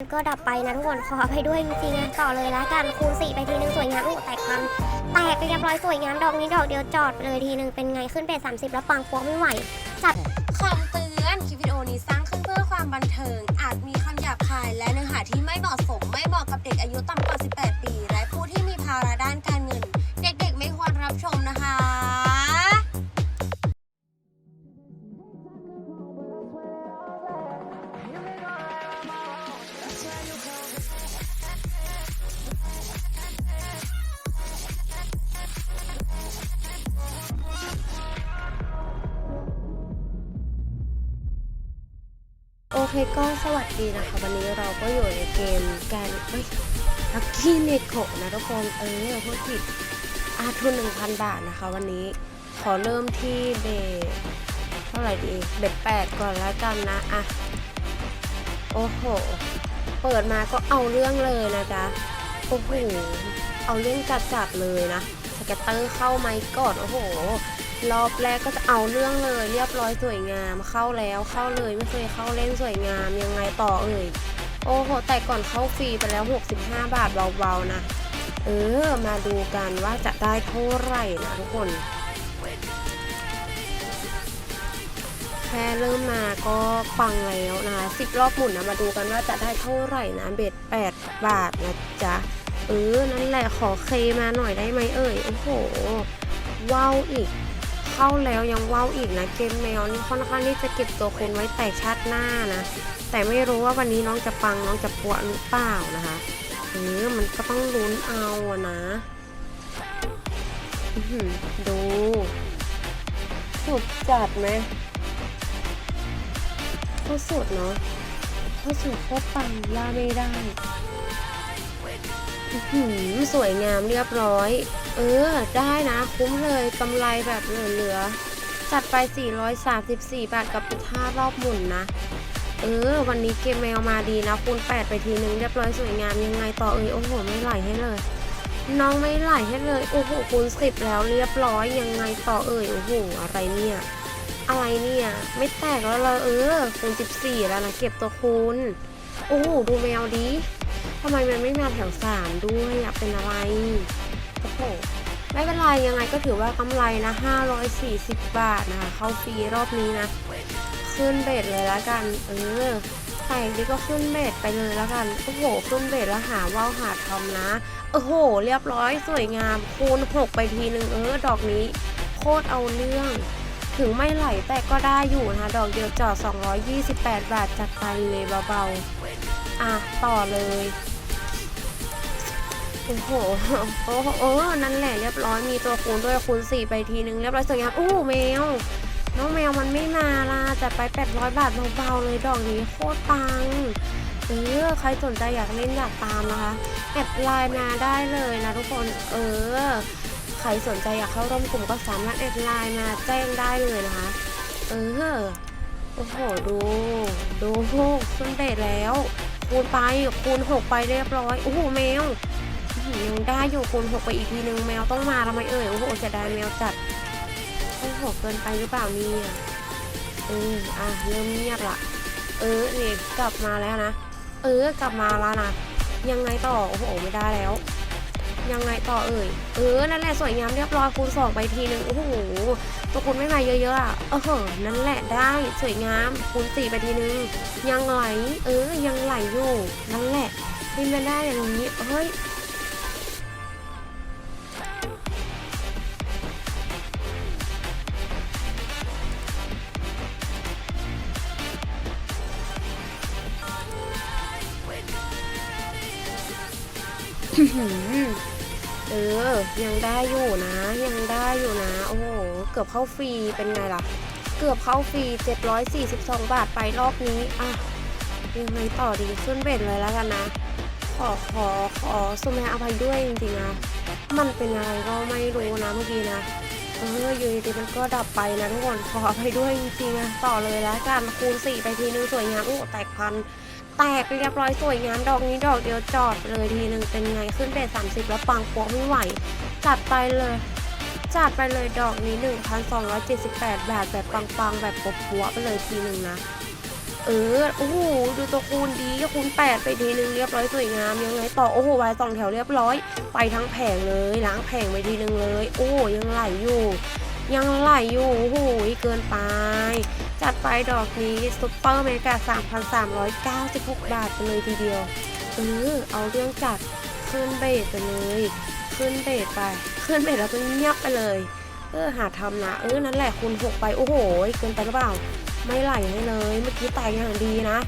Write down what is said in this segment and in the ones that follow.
ก็ดับไปนะทุกคนขออภัยด้วยจริงๆนะต่อเลยละกันคูณสี่ไปทีนึงสวยงามโอ้แตกพันแตกเรียบร้อยสวยงามดอกนี้ดอกเดียวจอดไปเลยทีนึงเป็นไงขึ้นเป็น30 แล้วปังปัวไม่ไหวจัดคำเตือนคลิปวิดีโอนี้สร้างขึ้นเพื่อความบันเทิง อาจมีคำหยาบคายและเนื้อหาที่ไม่เหมาะสมไม่เหมาะกับเด็กอายุต่ำกว่า 18 เคก็สวัสดีนะคะ วันนี้เราก็อยู่ในเกมแกนเอ้ยลักกี้เนโกะนะทุกคนเออพูดผิดอาทุน1,000บาทนะคะ วันนี้ขอเริ่มที่เบเท่าไหร่ดีเบสแปดก่อนแล้วกันนะอะโอ้โห เปิดมาก็เอาเรื่องเลยนะจ๊ะโอ้โหเอาเรื่องจัดๆเลยนะสเก็ตเตอร์เข้าไหมก่อนโอ้โห รอบแรกก็จะเอาเรื่องเลยเรียบร้อยสวยงามเข้าแล้วเข้าเลยไม่เคยเข้าเล่นสวยงามยังไงต่อเอ่ยโอ้โหแต่ก่อนเข้าฟรีไปแล้ว 65 บาทเบาๆนะ เออ มาดูกันว่าจะได้เท่าไหร่นะทุกคน แค่เริ่มมาก็ปังแล้วนะคะสิบรอบหมุนนะ มาดูกันว่าจะได้เท่าไหร่นะ เบ็ด 8 บาทนะจ๊ะ เออ นั่นแหละขอเคมาหน่อยได้ไหมเอ่ย โอ้โห ว้าวอีก เข้าแล้วยังว้าวอีกนะเกมแมวนี่ค่อนข้างที่จะเก็บตัวคนไว้แต่ชาติหน้านะ แต่ไม่รู้ว่าวันนี้น้องจะปังน้องจะปัวหรือเปล่านะคะเออมันก็ต้องลุ้นเอาอะนะดูสุดจัดไหมก็สุดเนาะก็สุดก็ปังล่าไม่ได้หือสวยงามเรียบร้อย เออ ได้นะ คุ้มเลยกำไรแบบเหลือๆ จัดไป 434 บาทกับอีก5รอบหมุนนะ เออ วันนี้เกมแมวมาดีนะคูณ8 ไปทีนึง เรียบร้อยสวยงามยังไงต่อเอ่ยโอ้โห ไม่ไหลให้เลย น้องไม่ไหลให้เลย โอ้โหคูณ10 แล้วเรียบร้อยยังไงต่อเอ่ยโอ้โห อะไรเนี่ย อะไรเนี่ย ไม่แตกแล้วเลยเออคูณ14 แล้วนะเก็บตัวคูณโอ้โหดูแมวดีทำไมมันไม่มาแถวสามด้วยอะเป็นอะไร โอ้โหไม่เป็นไรยังไงก็ถือว่ากำไรนะ 540 บาทนะคะเข้าฟรีรอบนี้นะ ขึ้นเบสเลยแล้วกัน เออแตกดีก็ขึ้นเบสไปเลยแล้วกัน โอ้โห ขึ้นเบสแล้วหาว่าวหาทำนะ โอ้โห เรียบร้อยสวยงาม คูณ 6 ไปทีนึงเออ ดอกนี้ โคตรเอาเรื่อง ถึงไม่ไหลแต่ก็ได้อยู่นะคะดอกเดียวจอด 228 บาทจัดไปเลยเบาๆ อะ ต่อเลย โอ้โห โอ้โหเออนั่นแหละเรียบร้อยมีตัวคูณด้วยคูณ4ไปทีนึงเรียบร้อยสวยงามโอ้แมว น้องแมวมันไม่มาล่ะจัดไป 800 บาทเบาๆเลยดอกนี้โคตรปังเออใครสนใจอยากเล่นอยากตามนะคะแอดไลน์มาได้เลยนะทุกคนเออใครสนใจอยากเข้าร่วมกลุ่มก็สามารถแอดไลน์มาแจ้งได้เลยนะคะเออโอ้โหดู ดูขึ้นเบสแล้ว คูณไปคูณ6ไปเรียบร้อยโอ้โหแมว ยังได้อยู่คูณหกไปอีกทีนึงแมวต้องมาทำไมเอ่ยโอ้โหเสียดายแมวจัดโอ้โหเกินไปหรือเปล่านี่เอออะเริ่มเงียบละเออนี่กลับมาแล้วนะเออกลับมาแล้วนะยังไงต่อโอ้โหไม่ได้แล้ว ยังไงต่อเอ่ยเออนั่นแหละสวยงามเรียบร้อยคูณสองไปทีนึงโอ้โหตัวคูณไม่มาเยอะๆอะเออนั่นแหละได้สวยงามคูณสี่ไปทีนึงยังไหลเออยังไหลอยู่นั่นแหละเป็นไปได้อย่างนี้เฮ้ย เออ ยังได้อยู่นะ ยังได้อยู่นะ โอ้โห เกือบเข้าฟรี เป็นไงล่ะ เกือบเข้าฟรี 742 บาทไปรอบนี้ อะ ยังไงต่อดี ขึ้นเบ็ดเลยแล้วกันนะ ขอ ขอ ขอสมัยอภัยด้วยจริงๆนะ มันเป็นอะไรก็ไม่รู้นะเมื่อกี้นะ เออ อยู่ดีมันก็ดับไปนะทุกคน ขออภัยด้วยจริงๆนะ ต่อเลยแล้วกัน คูณ 4 ไปทีนึงสวยงามโอ้แตกพัน แตกเรียบร้อยสวยงามดอกนี้ดอกเดียวจอดเลยทีหนึ่งเป็นไงขึ้นเบส30แล้วปังปัวไม่ไหว จัดไปเลยจัดไปเลยดอกนี้ 1,278 บาทแบบปังๆ แบบปบปัวไปเลยทีหนึ่งนะ เออ โอ้โห ดูตัวคูณดีคูณแปดไปทีนึงเรียบร้อยสวยงามยังไงต่อ โอ้โหวายสองแถวเรียบร้อย ไปทั้งแผงเลย ล้างแผงไปทีนึงเลย โอ้ยังไหลอยู่ ยังไหลอยู่ โอ้โหเกินไป จัดไปดอกนี้ซุปเปอร์เมกา3,396 บาทไปเลยทีเดียวเออเอาเรื่องจัดขึ้นเบสไปเลย ขึ้นเบสไป ขึ้นเบสแล้วก็เงียบไปเลย เออหาทำนะ เออนั่นแหละคูณหกไป โอ้โห เกินไปหรือเปล่า ไม่ไหลให้เลย เมื่อกี้ตายอย่างดีนะ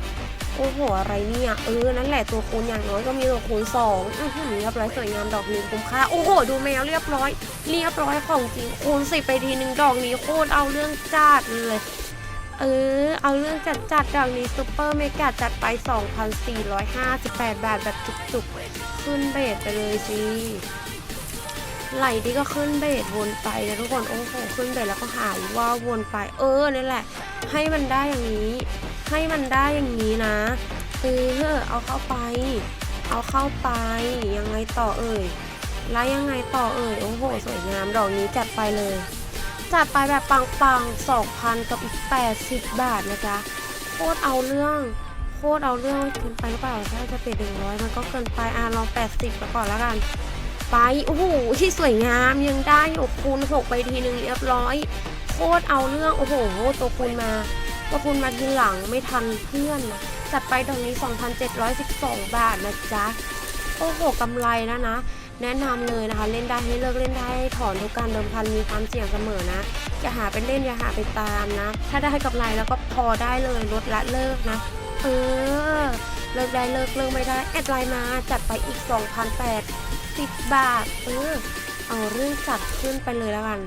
โอ้โห อะไรเนี่ย เออ นั่นแหละตัวคูณอย่างน้อยก็มีตัวคูณสองอือหือเรียบร้อยสวยงามดอกนี้คุ้มค่า โอ้โห ดูแมวเรียบร้อย เรียบร้อยของจริงคูณสิบไปทีหนึ่งดอกนี้โคตรเอาเรื่องจัดเลย เออ เอาเรื่องจัดจัดๆดอกนี้ซูเปอร์เมกาจัดไป 2,458 บาทแบบจุกๆ ขึ้นเบสไปเลยสิไหลดีก็ขึ้นเบสวนไปนะทุกคนโอ้โหขึ้นเบสแล้วก็หายว่าวนไป เออนั่แหละ ให้มันได้อย่างนี้ ให้มันได้อย่างนี้นะเออเอาเข้าไป เอาเข้าไปยังไงต่อเอ่ยแล้วยังไงต่อเอ่ยโอ้โห สวยงามดอกนี้จัดไปเลย จัดไปแบบปังๆ2,000 กับอีก 80 บาทนะจ๊ะโคตรเอาเรื่อง โคตรเอาเรื่องเกินไปหรือเปล่าถ้าจะเป็นหนึ่งร้อยมันก็เกินไปอะลอง 80ไปก่อนแล้วกัน ไป โอ้โห ที่สวยงามยังได้อยู่คูณ6ไปทีหนึ่งเรียบร้อย โคตรเอาเรื่อง โอ้โห ตัวคูณมาตัวคูณมาทีหลังไม่ทันเพื่อนนะจัดไปตรงนี้ 2,712 บาทนะจ๊ะ โอ้โหกำไรแล้วนะ แนะนำเลยนะคะ เล่นได้ให้เลิกเล่นได้ให้ถอนทุกการเดิมพันมีความเสี่ยงเสมอนะอย่าหาเป็นเล่นอย่าหาไปตามนะ ถ้าได้กำไรแล้วก็พอได้เลยลดละเลิกนะ เออ เลิกได้เลิกเลิกไม่ได้แอดไลน์มาจัดไปอีก 2,810 บาท เออ เอาเรื่องจัดขึ้นไปเลยแล้วกัน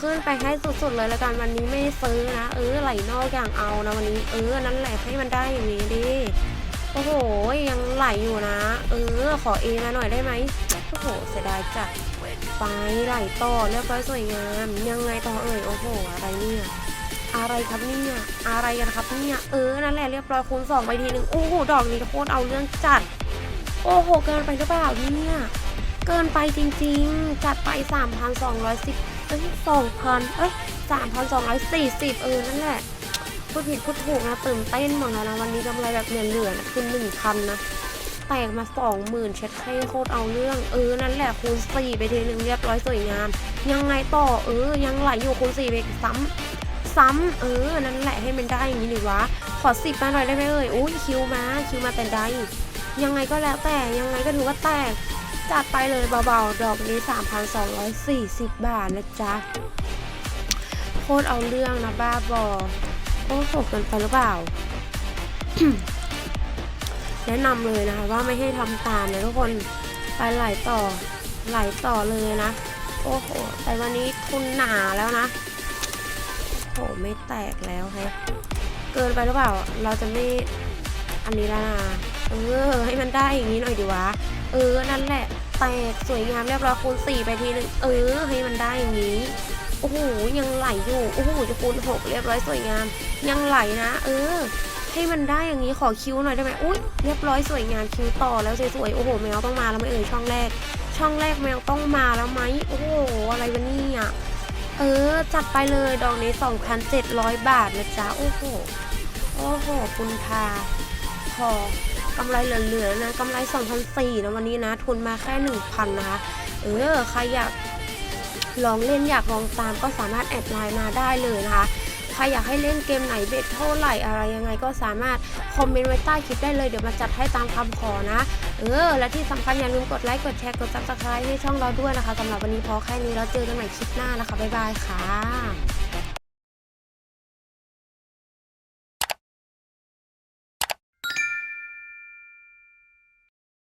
ขึ้นไปให้สุดๆเลยแล้วกันวันนี้ไม่ซื้อนะ เออไหลนอกอย่างเอานะวันนี้ เออนั่นแหละให้มันได้อย่างนี้ดิโอ้โหยังไหลอยู่นะ เออ ขอเอมาหน่อยได้ไหม โอ้โหเสียดายจัดไปไหลต่อเรียบร้อยสวยงามยังไงต่อเอ่ยโอ้โหอะไรเนี่ยอะไรครับเนี่ยอะไรกันครับเนี่ยเออนั่นแหละเรียบร้อยคูณสองไปทีหนึ่งโอ้โหดอกนี้โคตรเอาเรื่องจัด โอ้โหเกินไปหรือเปล่าเนี่ยเกินไปจริงๆ จัดไป 3,210เอ้ย2,000เอ้ย3,240 เออ นั่นแหละพูดผิดพูดถูกนะตื่นเต้นหมดแล้วนะวันนี้กำไรแบบเหลือๆนะคือ1,000นะ แตกมา20,000เช็ดให้โคตรเอาเรื่อง เออ นั่นแหละคูณ4ไปทีหนึ่งเรียบร้อยสวยงาม ยังไงต่อเออ ยังไหลอยู่คูณ4ไปอีกซ้ำซ้ำเออ นั่นแหละให้มันได้อย่างนี้หรือวะ ขอสิบมาหน่อยได้ไหมเอ่ยอุ้ยคิวมาคิวมาแต่ใดยังไงก็แล้วแต่ยังไงก็ถือว่าแตกจัดไปเลยเบาๆ ดอกนี้ 3,240 บาทนะจ๊ะ โคตรเอาเรื่องนะบ้าบอโอ้โหเกินไปหรือเปล่า แนะนำเลยนะคะว่าไม่ให้ทำตามนะทุกคนไปไหลต่อไหลต่อเลยนะ โอ้โห แต่วันนี้ทุนหนาแล้วนะโอ้โหไม่แตกแล้วแฮะเกินไปหรือเปล่า เราจะไม่อันนี้ล้วนะเออ ให้มันได้อย่างนี้หน่อยดีวะ เออ นั่นแหละ แตกสวยงามเรียบร้อยคูณ4ไปทีหนึ่งเออ ให้มันได้อย่างนี้ โอ้โห ยังไหลอยู่ โอ้โห จะคูณ6เรียบร้อยสวยงาม ยังไหลนะ เออ ให้มันได้อย่างนี้ขอคิวหน่อยได้ไหมอุ้ยเรียบร้อยสวยงามคิวต่อแล้วสวยๆโอ้โหแมวต้องมาแล้วไหมเอ่ยช่องแรก ช่องแรกแมวต้องมาแล้วไหมโอ้โหอะไรวะเนี่ยเออจัดไปเลยดอกนี้ 2,700 บาทนะจ๊ะโอ้โหโอ้โหคุณทาพอกำไรเหลือๆนะกำไร2,400นะวันนี้นะ ทุนมาแค่ 1,000 นะคะ เออ ใครอยากลองเล่นอยากลองตามก็สามารถแอดไลน์มาได้เลยนะคะ ครอยากให้เล่นเกมไหนเบ็ดเท่าไหร่อะไรยังไงก็สามารถคอมเมนต์ไว้ใต้คลิปได้เลยเดี๋ยวมาจัดให้ตามคำขอนะ เออ และที่สำคัญอย่าลืมกดไลค์กดแชร์กดซับสไครต์ให้ช่องเราด้วยนะคะสำหรับวันนี้พอแค่นี้แล้วเจอกันใหม่คลิปหน้านะคะบ๊ายบายค่ะ